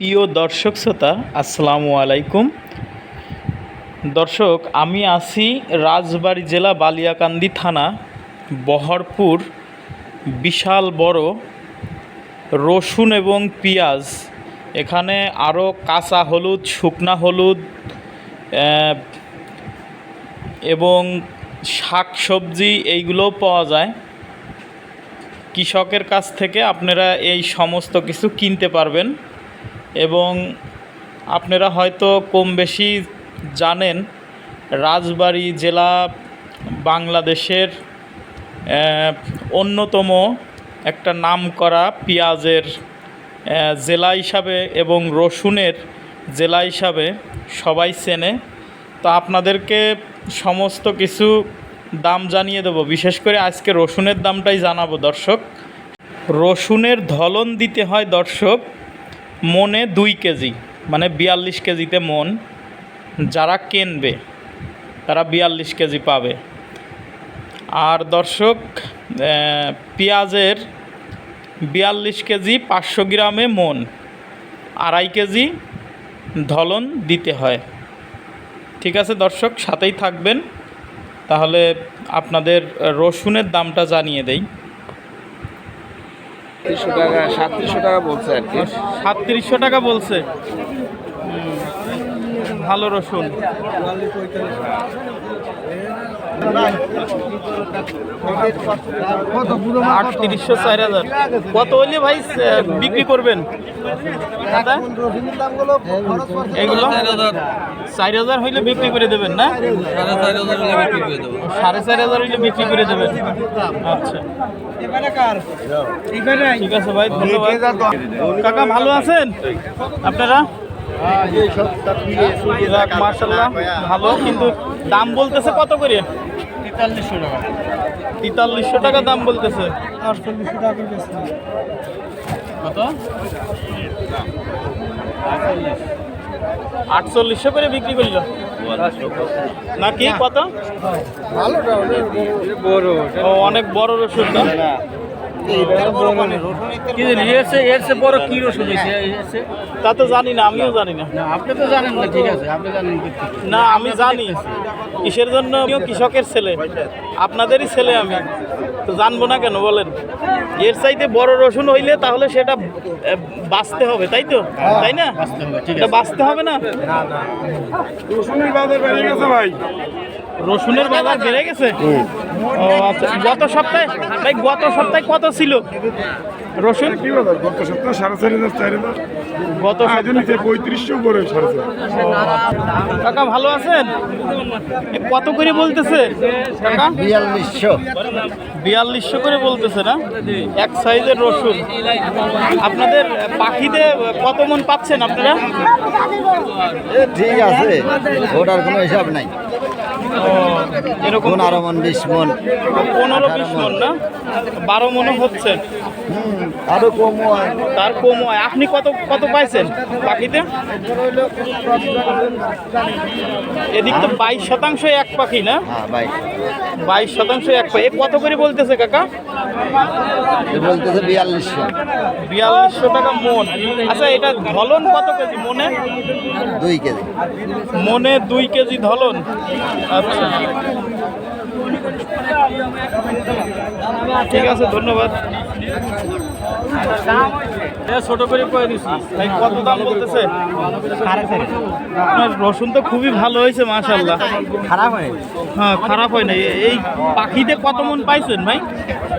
প্রিয় দর্শক শ্রোতা, আসসালামু আলাইকুম। দর্শক, আমি আছি রাজবাড়ী জেলা বালিয়াকান্দি থানা, বহরপুর, বিশাল বড় রসুন এবং পেঁয়াজ। এখানে আরও কাঁচা হলুদ, শুকনা হলুদ এবং শাক সবজি এইগুলোও পাওয়া যায়। কৃষকের কাছ থেকে আপনারা এই সমস্ত কিছু কিনতে পারবেন। আপনারা হয়তো কম বেশি জানেন রাজবাড়ী জেলা বাংলাদেশের অন্যতম একটা নামকরা পেঁয়াজের আহ, জেলা হিসাবে এবং রসুনের জেলা হিসাবে সবাই চেনে। তো আপনাদেরকে সমস্ত কিছু দাম জানিয়ে দেবো। বিশেষ করে আজকে রসুনের দামটাই জানাব দর্শক। রসুনের ধলন দিতে হয় দর্শক মনে দুই কেজি মানে বিয়াল্লিশ কেজিতে মন। যারা কেনবে, তারা বিয়াল্লিশ কেজি পাবে। আর দর্শক পেঁয়াজের বিয়াল্লিশ কেজি পাঁচশো গ্রামে মন, আড়াই কেজি ধলন দিতে হয়। ঠিক আছে দর্শক, সাথেই থাকবেন। তাহলে আপনাদের রসুনের দামটা জানিয়ে দেই। তিনশো টাকা সাতত্রিশশো টাকা বলছে আর কি। সাতত্রিশশো টাকা বলছে। ভালো রসুন। আটত্রিশশো চার হাজার। কত হইলে ভাই বিক্রি করবেন? এগুলো? চার হাজার হইলে বিক্রি করে দেবেন, না? সাড়ে চার হাজার হইলে বিক্রি করে দেবেন। আচ্ছা। ঠিক আছে ভাই, ধন্যবাদ। কাকা, ভালো আছেন? আপনারা? মার্শাল্লাহ ভালো কিন্তু দাম বলতেছে কত করে? তেতাল্লিশশো টাকা। তেতাল্লিশশো টাকা দাম বলতেছে। আটচল্লিশশো টাকা। কত? আটচল্লিশশো করে বিক্রি করল। নাকি কত? অনেক বড় রসুন না। বড় কি রসুন? তা তো জানি না আমিও জানি না। না আপনি তো জানেন না ঠিক আছে আপনি জানেন না আমি জানি। কিসের জন্য? আমিও কৃষকের ছেলে। আপনাদেরই ছেলে আমি। তো জানব না কেন বলেন। এর চাইতে বড় রসুন হইলে তাহলে সেটা বাঁচতে হবে তাই তো? তাই না? এটা বাঁচতে হবে, না? রসুনের আছে। বাঁচতে গেছে ভাই। রসুনের বাজার বেড়ে গেছে? ও আচ্ছা গত সপ্তাহে? ভাই গত সপ্তাহে কত ছিল? রসুন? গত সপ্তাহ সাড়ে চার হাজার চার হাজার। গত নিচে পঁয়ত্রিশশো করে সাড়ে চার কাকা ভালো আছেন? এ কত করে বলতেছে? কাকা? বিয়াল্লিশশো। বিয়াল্লিশশো করে বলতেছে না? এক সাইজের রসুন। আপনাদের পাখিতে কত মন পাচ্ছেন আপনারা? ঠিক আছে ওটার কোনো হিসাব নাই। এরকম পনেরো মন বিশ মন পনেরো বিশ মন। না? বারো মনে হচ্ছে। আরও কম হয়। তার কম হয়। আপনি কত কত পাইছেন পাখিতে? এদিক তো বাইশ শতাংশ এক পাখি না? হ্যাঁ বাইশ। শতাংশ এক পাখি। এ কত করে বলতেছে কাকা? বলতেছে বিয়াল্লিশশো। বিয়াল্লিশশো টাকা মন। আচ্ছা এটা ধলন কত কেজি মনে? দুই কেজি। মনে দুই কেজি ধলন। আচ্ছা। ঠিক আছে ধন্যবাদ। ছোট করে কয়ে দিছি। ভাই কত দাম বলতেছে? আপনার রসুন তো খুবই ভালো হয়েছে মাশাল্লাহ খারাপ হয় হ্যাঁ খারাপ হয় না এই পাখিতে কত মন পাইছেন ভাই?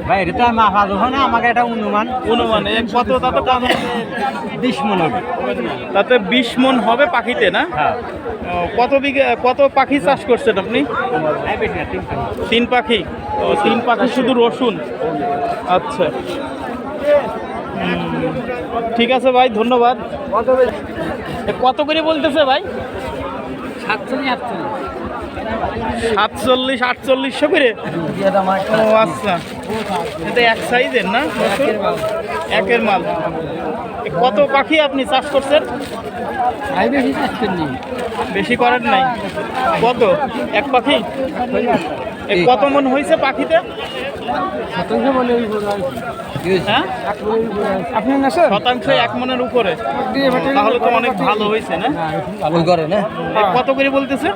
ভাই এটা তো মাফা যখন আমাকে এটা অনুমান। অনুমান কত তাতে কত বিশ মন হবে। তাতে বিশ মন হবে পাখিতে না? হ্যাঁ। কত বিঘা কত পাখি চাষ করছেন আপনি? তিন পাখি। তিন পাখি শুধু রসুন? আচ্ছা। ঠিক আছে ভাই, ধন্যবাদ। কত করে বলতেছে ভাই? সাতচল্লিশ, আটচল্লিশ সাতচল্লিশ আটচল্লিশশো করে? ও আচ্ছা। এটা এক সাইজের না? একের মাল। কত পাখি আপনি চাষ করছেন? বেশি করেন নাই। কত? এক পাখি? কত মন হয়েছে পাখিতে? হ্যাঁ? শতাংশ এক মনের উপরে। তাহলে তো অনেক ভালো হয়েছে না? করে না? কত করে বলতেছে?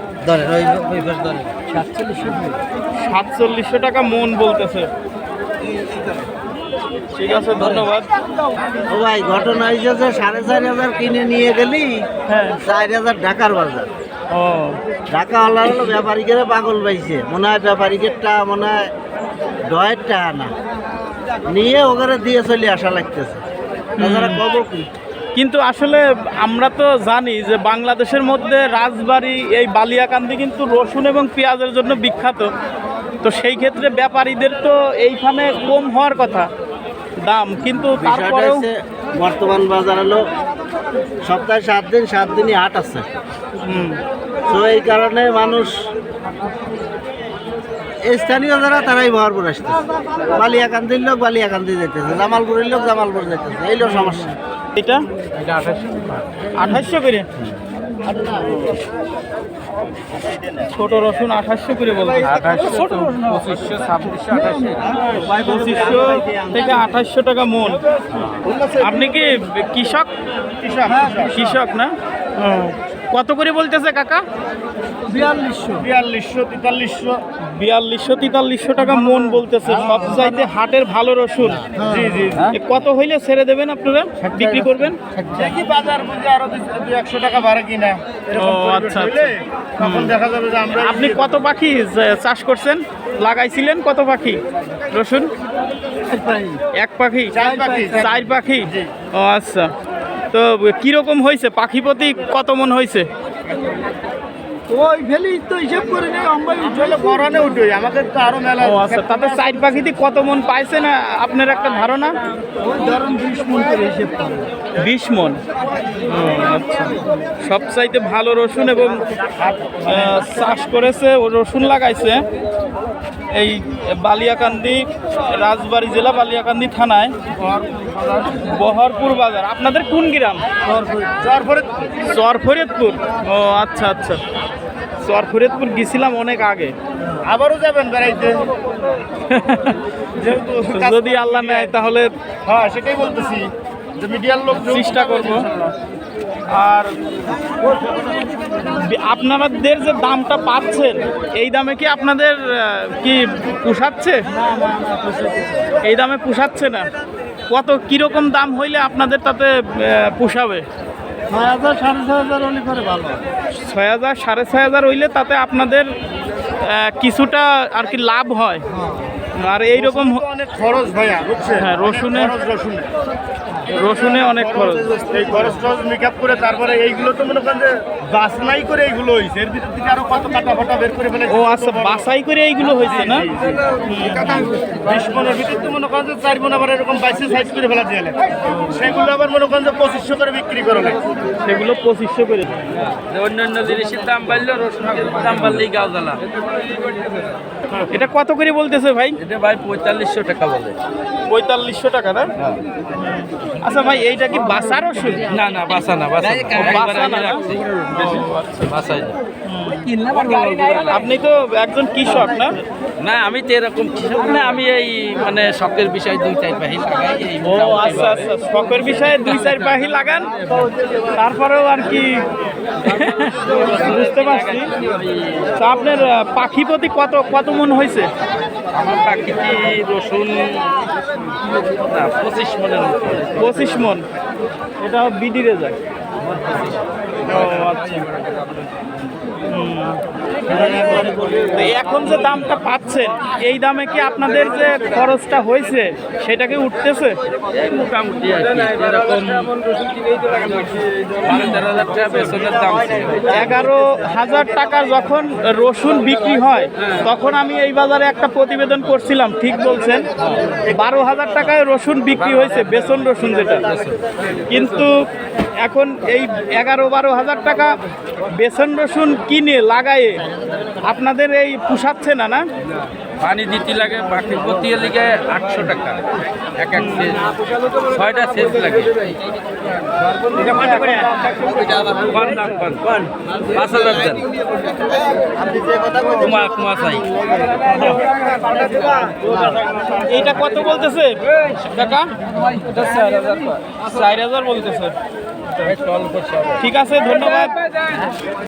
সাতচল্লিশশো টাকা। মন বলতেছে। ঠিক আছে ধন্যবাদ। ও ভাই ঘটনা হয়েছে যে সাড়ে চার হাজার কিনে নিয়ে গেলি হ্যাঁ। চার হাজার ঢাকার বাজার। ও। ঢাকা হলার হলো ব্যাপারীকে পাগল পাইছে। মনে হয় ব্যাপারীকেরটা মনে হয় ডয়ের টাকা না নিয়ে ওখানে দিয়ে চলে আসা লাগতেছে। তাছাড়া কব কি? কিন্তু আসলে আমরা তো জানি যে বাংলাদেশের মধ্যে রাজবাড়ি এই বালিয়াকান্দি কিন্তু রসুন এবং পেঁয়াজের জন্য বিখ্যাত। তো সেই ক্ষেত্রে ব্যাপারীদের তো এইখানে কম হওয়ার কথা। দাম কিন্তু তারপরেও বর্তমান বাজার হলো সপ্তাহে সাত দিন সাত দিনই হাট আছে। তো এই কারণে মানুষ স্থানীয় যারা তারাই ভরপুর আসতেছে। বালিয়াকান্দির লোক বালিয়াকান্দি যেতেছে জামালপুরের লোক জামালপুর যেতেছে এই লোক সমস্যা। এটা আঠাশশো করে? ছোট রসুন আঠাশশো করে বলব। পঁচিশশো ছাব্বিশশো আঠাশশো। পঁচিশশো থেকে আঠাশশো টাকা মন। আপনি কি কৃষক? কৃষক কৃষক। না? ও। কত করে বলতেছে কাকা? বিয়াল্লিশশো। বিয়াল্লিশশো তেতাল্লিশশো। বিয়াল্লিশশো তেতাল্লিশশো টাকা মন বলতেছে। সব চাইতে হাটের ভালো রসুন। জি জি এ কত হইলে ছেড়ে দেবেন আপনারা? বিক্রি করবেন? দেখি বাজার বুঝে আরও একশো টাকা বাড়ে কিনা। ও আচ্ছা আচ্ছা। তখন দেখা যাবে যে আমরা আপনি কত পাখি চাষ করছেন? লাগাইছিলেন কত পাখি? রসুন? এক পাখি। চার পাখি। চার পাখি? ও আচ্ছা। তো কীরকম হয়েছে? পাখি প্রতি কত মন হয়েছে? ওই তো হিসেব করে নেই আমরা উঠে আমাদের তো আরও মেলা ও আচ্ছা তাতে পাখিতে কত মন পাইছে না আপনার একটা ধারণা? ওই ধরুন বিশ মন করে হিসেব বিশ মন? আচ্ছা। সবচাইতে ভালো রসুন এবং চাষ করেছে ও রসুন লাগাইছে। এই বালিয়াকান্দি রাজবাড়ি জেলা বালিয়াকান্দি থানায় বহরপুর বাজার। আপনাদের কোন গ্রাম? চরফরিদপুর। ও আচ্ছা আচ্ছা। চরফরিদপুর গেছিলাম অনেক আগে। আবারও যাবেন বেড়াইতে? যদি আল্লাহ নেয় তাহলে হ্যাঁ সেটাই বলতেছি যে মিডিয়ার লোক চেষ্টা করব। আর আপনাদের যে দামটা পাচ্ছেন এই দামে কি আপনাদের কি পোষাচ্ছে? এই দামে পোষাচ্ছে না। কত কীরকম দাম হইলে আপনাদের তাতে পোষাবে? ছয় হাজার সাড়ে ছয় হাজার হলে করে ভালো ছয় হাজার সাড়ে ছয় হাজার হইলে তাতে আপনাদের কিছুটা আর কি লাভ হয়। আর এইরকম অনেক খরচ ভাইয়া হ্যাঁ, রসুনে- রসুনে রসুনে অনেক খরচ। এই খরচ টরচ মেকআপ করে তারপরে এইগুলো তো মনে করেন যে বাসনাই করে এইগুলো হয়েছে এর ভিতর থেকে আরও কত কাটা ফাটা বের করে ফেলে ও আচ্ছা বাছাই করে এইগুলো হয়েছে না? বিশ মনের ভিতর তো মনে করেন যে চার মন আবার এরকম বাইশে সাইজ করে ফেলা দিয়ে সেগুলো আবার মনে করেন যে পঁচিশশো করে বিক্রি করে সেগুলো পঁচিশশো করে। অন্য অন্য জিনিসের দাম বাড়লো রসুনের দাম বাড়লেই গাও জ্বালা। এটা কত করে বলতেছে ভাই? এটা ভাই পঁয়তাল্লিশশো টাকা বলে। পঁয়তাল্লিশশো টাকা না? আচ্ছা ভাই এইটা কি বাসা রসুন না। না বাসা না। বাসা। বাসাই আপনি তো একজন কৃষক না? না আমি তো এরকম কৃষক না আমি এই মানে শখের বিষয়ে দুই চার পাহি লাগাই ও আচ্ছা আচ্ছা শখের বিষয়ে দুই চার পাহি লাগান তারপরেও আর কি। বুঝতে পারছি। তা আপনার পাখি প্রতি কত কত মন হয়েছে? আমার প্রাকৃতি রসুন পঁচিশ মনের পঁচিশ মন। এটা বিদিরে যায় ও আচ্ছা। এখন যে দামটা পাচ্ছেন এই দামে কি আপনাদের যে খরচটা হয়েছে সেটা কি উঠতেছে? মোটামুটি কি। এগারো হাজার টাকা যখন রসুন বিক্রি হয় তখন আমি এই বাজারে একটা প্রতিবেদন করছিলাম ঠিক বলছেন বারো হাজার টাকায় রসুন বিক্রি হয়েছে বেসন রসুন যেটা। কিন্তু এখন এই এগারো বারো হাজার টাকা বেসন রসুন কিনে লাগায়ে আপনাদের এই পুষাচ্ছে না না? পানি দিতে লাগে বাকি প্রতি লিগে আটশো টাকা। এক এক সেচ ছয়টা সেচ লাগে। কোন দাম কোন কোন পাঁচ হাজার দেন। কুমা কুমা চাই। এইটা কত বলতেছে? কাকা চার হাজার বলতেছে। ঠিক আছে ধন্যবাদ।